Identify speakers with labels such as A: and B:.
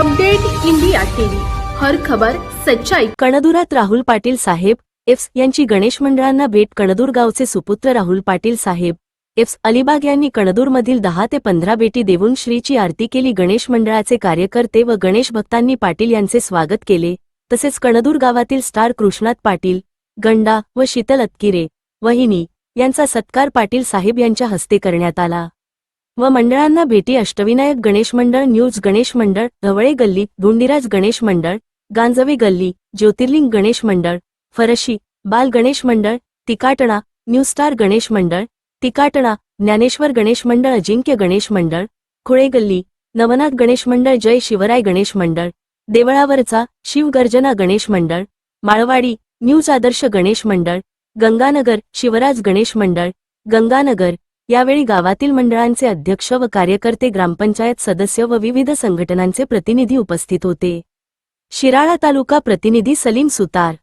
A: Update India TV. हर खबर सच्चाई.
B: कणदुरात राहुल पाटील साहेब एफ्स यांची गणेश मंडळांना भेट कणदूर गावचे सुपुत्र राहुल पाटील साहेब. एफ्स अलिबाग यांनी कणदूरमधील दहा ते पंधरा बेटी देऊन श्रीची आरती केली. गणेश मंडळाचे कार्यकर्ते व गणेश भक्तांनी पाटील यांचे स्वागत केले. तसेच कणदूर गावातील स्टार कृष्णात पाटील गंडा व शीतल अतकिरे वहिनी यांचा सत्कार पाटील साहेब यांच्या हस्ते करण्यात आला. व मंडळांना भेटी अष्टविनायक गणेश मंडळ न्यूज गणेश मंडळ ढवळे गल्ली धुंडीराज गणेश मंडळ गांजवे गल्ली ज्योतिर्लिंग गणेश मंडळ फरशी बाल गणेश मंडळ तिकाटणा न्यू स्टार गणेश मंडळ तिकाटणा ज्ञानेश्वर गणेश मंडळ अजिंक्य गणेश मंडळ खुळे गल्ली नवनाथ गणेश मंडळ जय शिवराय गणेश मंडळ देवळावरचा शिवगर्जना गणेश मंडळ माळवाडी न्यूज आदर्श गणेश मंडळ गंगानगर शिवराज गणेश मंडळ गंगानगर यावेळी गावातील मंडळांचे अध्यक्ष व कार्यकर्ते ग्रामपंचायत सदस्य व विविध संघटनांचे प्रतिनिधी उपस्थित होते. शिराळा तालुका प्रतिनिधी सलीम सुतार